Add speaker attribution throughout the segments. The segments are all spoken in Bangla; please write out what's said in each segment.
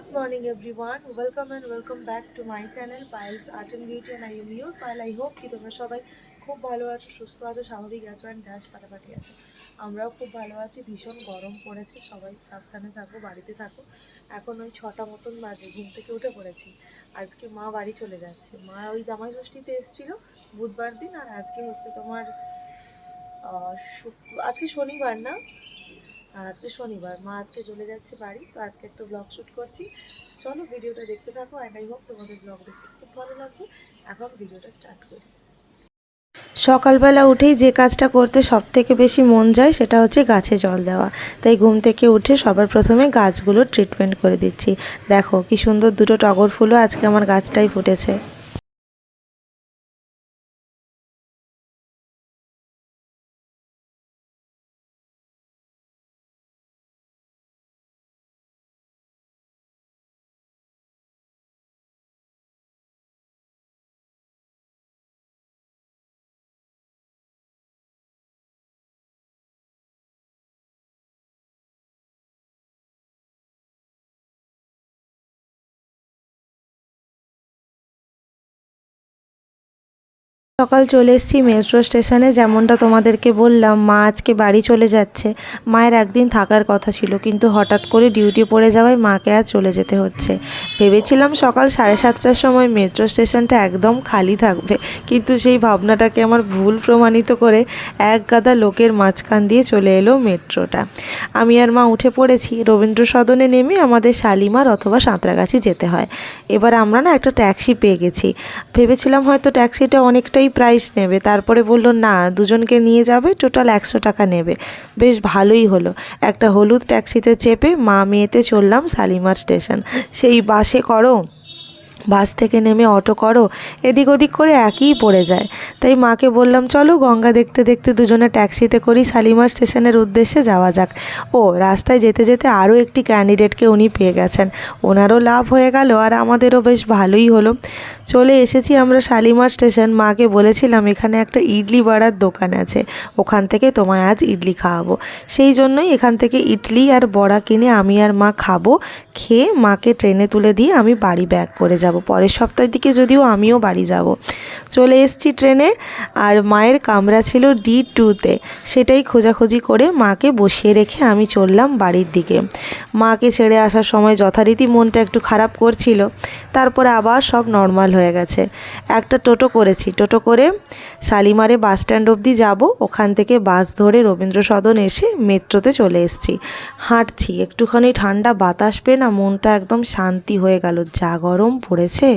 Speaker 1: Good morning everyone welcome and welcome back to my channel Pial's art and beauty and I am your Pial I hope কি তোমরা সবাই খুব ভালো আছো, সুস্থ আছো, স্বাভাবিক আছো অ্যান্ড জাস্ট পাটাপাটি আছো। আমরাও খুব ভালো আছি, ভীষণ গরম পড়েছে, সবাই সাবধানে থাকো, বাড়িতে থাকো। এখন ওই ছটা মতন বাজে, ঘুম থেকে উঠে পড়েছি। আজকে মা বাড়ি চলে যাচ্ছে। মা ওই জামাই ষষ্ঠীতে এসেছিল বুধবার দিন, আর আজকে হচ্ছে তোমার আজকে শনিবার না? আর আজকে শনিবার। মা আজকে চলে যাচ্ছে বাড়ি, তো আজকে একটা ব্লগ শ্যুট করছি। চলো ভিডিওটা দেখতে থাকো অ্যান্ড আই হোপ তোমাদের ব্লগ দেখতে খুব ভালো লাগবে। এখন ভিডিওটা স্টার্ট করি।
Speaker 2: সকালবেলা উঠেই যে কাজটা করতে সব থেকে বেশি মন যায় সেটা হচ্ছে গাছে জল দেওয়া। তাই ঘুম থেকে উঠে সবার প্রথমে গাছগুলোর ট্রিটমেন্ট করে দিচ্ছি। দেখো কি সুন্দর দুটো টগর ফুলও আজকে আমার গাছটাই ফুটেছে। সকাল চলে এসেছি মেট্রো স্টেশনে, যেমনটা তোমাদেরকে বললাম, মা আজকে বাড়ি চলে যাচ্ছে। মায়ের একদিন থাকার কথা ছিল, কিন্তু হঠাৎ করে ডিউটি পড়ে যাওয়ায় মাকে আর চলে যেতে হচ্ছে। ভেবেছিলাম সকাল সাড়ে সাতটার সময় মেট্রো স্টেশনটা একদম খালি থাকবে, কিন্তু সেই ভাবনাটাকে আমার ভুল প্রমাণিত করে এক গাদা লোকের মাঝখান দিয়ে চলে এলো মেট্রোটা। আমি আর মা উঠে পড়েছি, রবীন্দ্র সদনে নেমে আমাদের শালিমার অথবা সাঁতরাগাছি যেতে হয়। এবার আমরা না একটা ট্যাক্সি পেয়ে গেছি। ভেবেছিলাম হয়তো ট্যাক্সিটা অনেকটাই প্রাইস নেবে। তারপরে বলল, না, দুজনকে নিয়ে যাবে টোটাল একশো টাকা নেবে। বেশ ভালোই হলো। একটা হলুদ ট্যাক্সিতে চেপে মা মেয়েতে চললাম শালিমার স্টেশন সেই বাসে করো। বাস থেকে নেমে অটো করো, এদিক ওদিক করে একই পড়ে যায়। তাই মাকে বললাম, চলো গঙ্গা দেখতে দেখতে দুজনে ট্যাক্সিতে করি, শালিমার স্টেশনের উদ্দেশ্যে যাওয়া যাক। ও রাস্তায় যেতে যেতে আরও একটি ক্যান্ডিডেটকে উনি পেয়ে গেছেন। ওনারও লাভ হয়ে গেল আর আমাদেরও বেশ ভালোই হলো। চলে এসেছি আমরা শালিমার স্টেশন। মাকে বলেছিলাম, এখানে একটা ইডলি বাড়ার দোকান আছে, ওখান থেকে তোমায় আজ ইডলি খাওয়াবো। সেই জন্যই এখান থেকে ইডলি আর বড়া কিনে আমি আর মা খাব, খেয়ে মাকে ট্রেনে তুলে দিয়ে আমি বাড়ি ব্যাক করে যাব। পরের সপ্তাহের দিকে যদিও আমিও বাড়ি যাব। চলে এসেছি ট্রেনে, আর মায়ের কামরা ছিল ডি টুতে। সেটাই খোঁজাখুঁজি করে মাকে বসিয়ে রেখে আমি চললাম বাড়ির দিকে। মাকে ছেড়ে আসার সময় যথারীতি মনটা একটু খারাপ করছিল, তারপরে আবার সব নর্মাল হয়ে গেছে। একটা টোটো করেছি, টোটো করে শালিমারে বাস স্ট্যান্ড অবধি যাব, ওখান থেকে বাস ধরে রবীন্দ্র সদন এসে মেট্রোতে চলে এসেছি। হাঁটছি, একটুখানি ঠান্ডা বাতাস পেয়ে না মনটা একদম শান্তি হয়ে গেল, যা গরম পড়েছে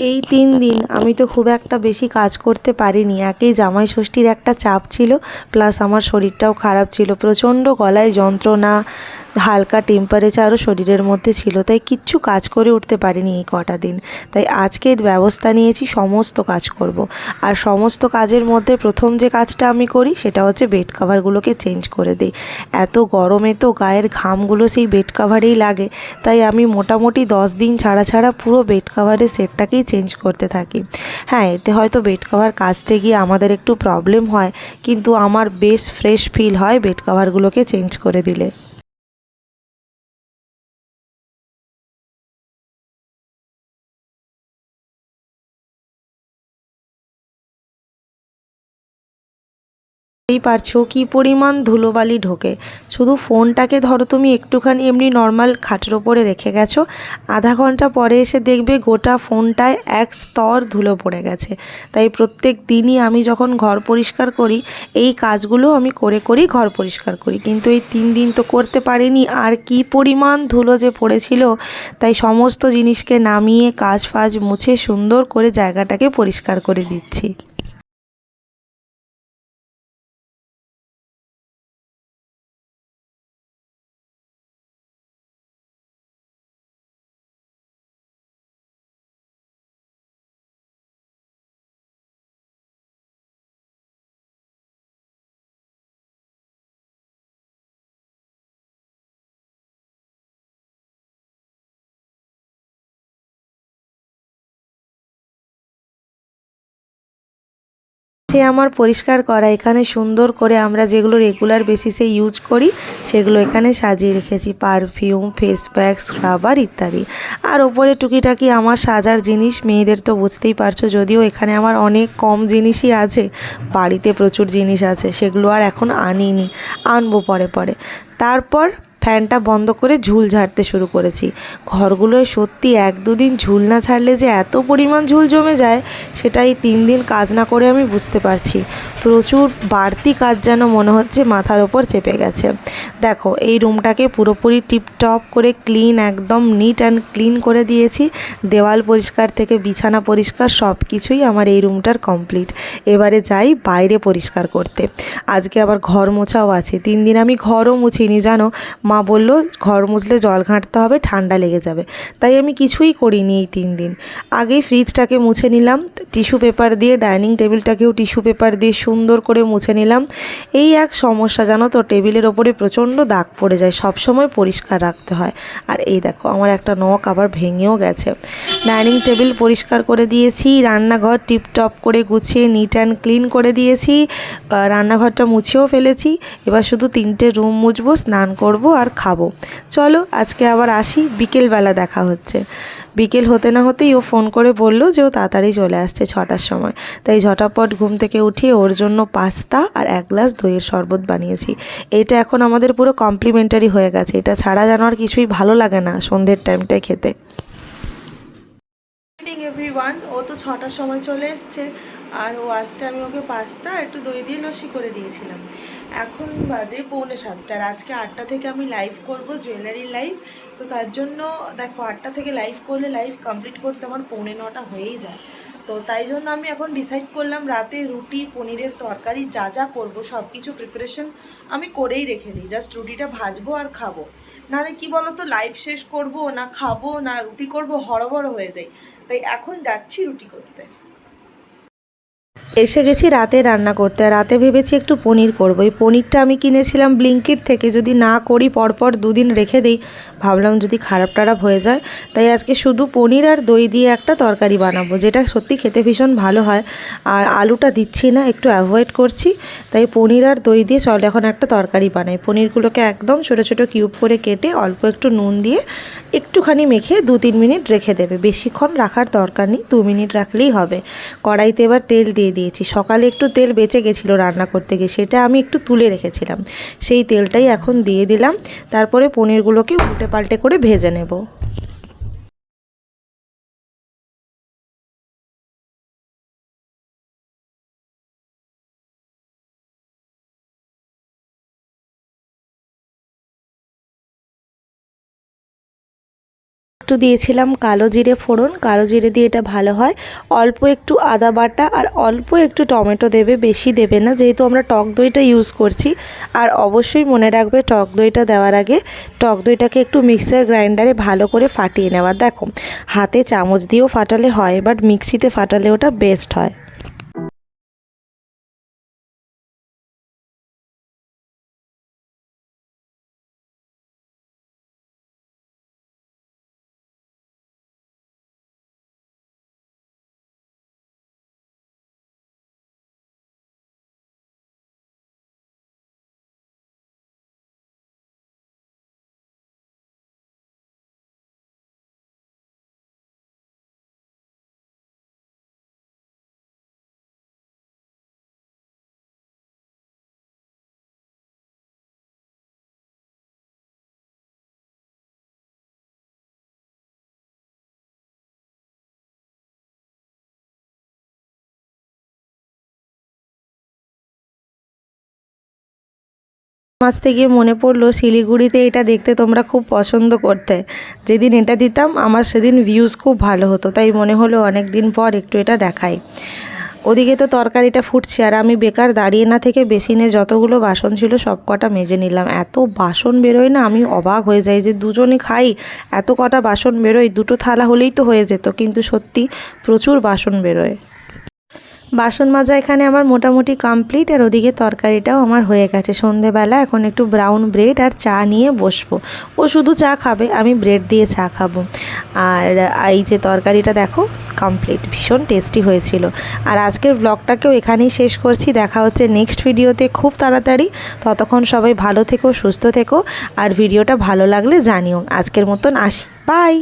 Speaker 2: এই তিন দিন আমি তো খুব একটা বেশি কাজ করতে পারিনি। একেই জামাই ষষ্ঠীর একটা চাপ ছিল প্লাস আমার শরীরটাও খারাপ ছিল। প্রচণ্ড গলায় যন্ত্রণা হালকা টেম্পারেচারও শরীরের মধ্যে ছিল, তাই কিচ্ছু কাজ করে উঠতে পারিনি এই কটা দিন। তাই আজকের ব্যবস্থা নিয়েছি, সমস্ত কাজ করব। আর সমস্ত কাজের মধ্যে প্রথম যে কাজটা আমি করি, সেটা হচ্ছে বেড কাভারগুলোকে চেঞ্জ করে দিই। এত গরমে তো গায়ের ঘামগুলো সেই বেড কাভারেই লাগে, তাই আমি মোটামুটি দশ দিন ছাড়া ছাড়া পুরো বেড কাভারের সেটটাকেই চেঞ্জ করতে থাকি। হ্যাঁ এতে হয়তো বেড কাভার কাচতে গিয়ে আমাদের একটু প্রবলেম হয়, কিন্তু আমার বেশ ফ্রেশ ফিল হয় বেড কাভারগুলোকে চেঞ্জ করে দিলে। বুঝতেই পারছ কী পরিমাণ ধুলোবালি ঢোকে। শুধু ফোনটাকে ধরো তুমি একটুখানি এমনি নর্মাল খাটের ওপরে রেখে গেছো। আধা ঘণ্টা পরে এসে দেখবে গোটা ফোনটায় এক স্তর ধুলো পড়ে গেছে। তাই প্রত্যেক দিনই আমি যখন ঘর পরিষ্কার করি, এই কাজগুলো আমি করে করেই ঘর পরিষ্কার করি। কিন্তু এই তিন দিন তো করতে পারিনি, আর কি পরিমাণ ধুলো যে পড়েছিল, তাই সমস্ত জিনিসকে নামিয়ে কাজ ফাজ মুছে সুন্দর করে জায়গাটাকে পরিষ্কার করে দিচ্ছি। সে আমার পরিষ্কার করা। এখানে সুন্দর করে আমরা যেগুলো রেগুলার বেসিসে ইউজ করি, সেগুলো এখানে সাজিয়ে রেখেছি। পারফিউম ফেস প্যাক স্ক্রাবার ইত্যাদি। আর ওপরে টুকিটাকি আমার সাজার জিনিস, মেয়েদের তো বুঝতেই পারছ, যদিও এখানে আমার অনেক কম জিনিসই আছে, বাড়িতে প্রচুর জিনিস আছে, সেগুলো আর এখন আনিনি, আনব পরে পরে। তারপর ফ্যানটা বন্ধ করে ঝুল ঝাড়তে শুরু করেছি। ঘরগুলোয় সত্যি এক দুদিন ঝুল না ছাড়লে যে এত পরিমাণ ঝুল জমে যায় সেটাই তিন দিন কাজ না করে আমি বুঝতে পারছি। প্রচুর বাড়তি কাজ যেন মনে হচ্ছে মাথার ওপর চেপে গেছে। দেখো, এই রুমটাকে পুরোপুরি টিপটপ করে ক্লিন, একদম নিট অ্যান্ড ক্লিন করে দিয়েছি। দেওয়াল পরিষ্কার থেকে বিছানা পরিষ্কার সব কিছুই আমার এই রুমটার কমপ্লিট। এবারে যাই বাইরে পরিষ্কার করতে। আজকে আবার ঘর মোছাও আছে। তিন দিন আমি ঘরও মুছিনি, জানো? মা বলল, ঘর মুছলে জল ঘাঁটতে হবে, ঠান্ডা লেগে যাবে। তাই আমি কিছুই করিনি এই তিন দিন। আগেই ফ্রিজটাকে মুছে নিলাম, টিস্যু পেপার দিয়ে, ডাইনিং টেবিলটাকেও টিস্যু পেপার দিয়ে সুন্দর করে মুছে নিলাম। এই এক সমস্যা, জানো তো, টেবিলের ওপরে প্রচণ্ড দাগ পড়ে যায় সব সময় পরিষ্কার রাখতে হয়। আর এই দেখো, আমার একটা নখ আবার ভেঙেও গেছে। ডাইনিং টেবিল পরিষ্কার করে দিয়েছি, রান্নাঘর টিপটপ করে গুছিয়ে, নিট অ্যান্ড ক্লিন করে দিয়েছি রান্নাঘরটা মুছেও ফেলেছি। এবার শুধু তিনটে রুম মুছবো, স্নান করব আর খাব। চলো, আজকে আবার আসি, বিকেলবেলা দেখা হচ্ছে। বিকেল হতে না হতেই ও ফোন করে বলল যে ও তাড়াতাড়ি চলে আসছে ছটার সময়। তাই ঝটাপট ঘুম থেকে উঠিয়ে ওর জন্য পাস্তা আর এক গ্লাস দইয়ের শরবত বানিয়েছি। এটা এখন আমাদের পুরো কমপ্লিমেন্টারি হয়ে গেছে। এটা ছাড়া যেন আর কিছুই ভালো লাগে না সন্ধ্যের টাইমটায় খেতে।
Speaker 1: এভরিওয়ান ও তো ছটার সময় চলে এসছে। আর ও আসতে আমি ওকে পাস্তা একটু দই দিয়ে লস্যি করে দিয়েছিলাম। এখন বাজে পৌনে সাতটা আর আজকে আটটা থেকে আমি লাইভ করব জুয়েলারি লাইভ তো তার জন্য দেখো আটটা থেকে লাইভ করলে লাইভ কমপ্লিট করতে আমার পৌনে নটা হয়েই যায়। তো তাই জন্য আমি এখন ডিসাইড করলাম রাতে রুটি, পনিরের তরকারি যা যা করব সব কিছু প্রিপারেশন আমি করেই রেখে দিই। জাস্ট রুটিটা ভাজবো আর খাব। নাহলে কি বলো তো লাইভ শেষ করব না খাব না রুটি করব, হড়বড় হয়ে যায় তাই এখন যাচ্ছি রুটি করতে।
Speaker 2: এসে গেছি রাতে রান্না করতে। আর রাতে ভেবেছি একটু পনির করব। এই পনিরটা আমি কিনেছিলাম ব্লিঙ্কিট থেকে। যদি না করি, পরপর দুদিন রেখে দিই। ভাবলাম যদি খারাপ টারাপ হয়ে যায়, তাই আজকে শুধু পনির আর দই দিয়ে একটা তরকারি বানাবো, যেটা সত্যি খেতে ভীষণ ভালো হয়। আর আলুটা দিচ্ছি না, একটু অ্যাভয়েড করছি। তাই পনির আর দই দিয়ে চল, এখন একটা তরকারি বানাই। পনিরগুলোকে একদম ছোটো ছোটো কিউব করে কেটে অল্প একটু নুন দিয়ে একটুখানি মেখে দু তিন মিনিট রেখে দেবে। বেশিক্ষণ রাখার দরকার নেই, দু মিনিট রাখলেই হবে। কড়াইতে এবার তেল দিয়ে দিয়েছি। সকালে একটু তেল বেঁচে গেছিল রান্না করতে গিয়ে, সেটা আমি একটু তুলে রেখেছিলাম। সেই তেলটাই এখন দিয়ে দিলাম। তারপরে পনিরগুলোকে উল্টে পাল্টে করে ভেজে নেব। একটু দিয়েছিলাম কালো জিরে ফোড়ন। কালো জিরে দিয়ে এটা ভালো হয়। অল্প একটু আদা বাটা আর অল্প একটু টমেটো দেবে, বেশি দেবে না। যেহেতু আমরা টক দইটা ইউজ করছি, আর অবশ্যই মনে রাখবে টক দইটা দেওয়ার আগে টক দইটাকে একটু মিক্সার গ্রাইন্ডারে ভালো করে ফাটিয়ে নেওয়া। দেখো, হাতে চামচ দিয়েও ফাটালে হয় বাট মিক্সিতে ফাটালে ওটা বেস্ট হয়। মাঝতে গিয়ে মনে পড়ল শিলিগুড়িতে এটা দেখতে তোমরা খুব পছন্দ করতে। যেদিন এটা দিতাম, আমার সেদিন ভিউজ খুব ভালো হতো, তাই মনে হলো অনেক দিন পর একটু এটা দেখাই। ওদিকে তো তরকারিটা ফুটছে, আর আমি বেকার দাঁড়িয়ে না থেকে বেসিনে যতগুলো বাসন ছিল সব কটা মেজে নিলাম। এত বাসন বেরোয় না, আমি অবাক হয়ে যাই যে দুজনে খাই, এত কটা বাসন বেরোয়, দুটো থালা হলেই তো হয়ে যেত, কিন্তু সত্যি প্রচুর বাসন বেরোয়। বাসন মাজা এখানে আমার মোটামুটি কমপ্লিট আর ওদিকে তরকারিটাও আমার হয়ে গেছে। সন্ধেবেলা এখন একটু ব্রাউন ব্রেড আর চা নিয়ে বসবো। ও শুধু চা খাবে, আমি ব্রেড দিয়ে চা খাব। আর এই যে তরকারিটা দেখো কমপ্লিট ভীষণ টেস্টি হয়েছিল। আর আজকের ব্লগটাকেও এখানেই শেষ করছি। দেখা হচ্ছে নেক্সট ভিডিওতে খুব তাড়াতাড়ি। ততক্ষণ সবাই ভালো থেকো, সুস্থ থেকো, আর ভিডিওটা ভালো লাগলে জানিও। আজকের মতন আসি। বাই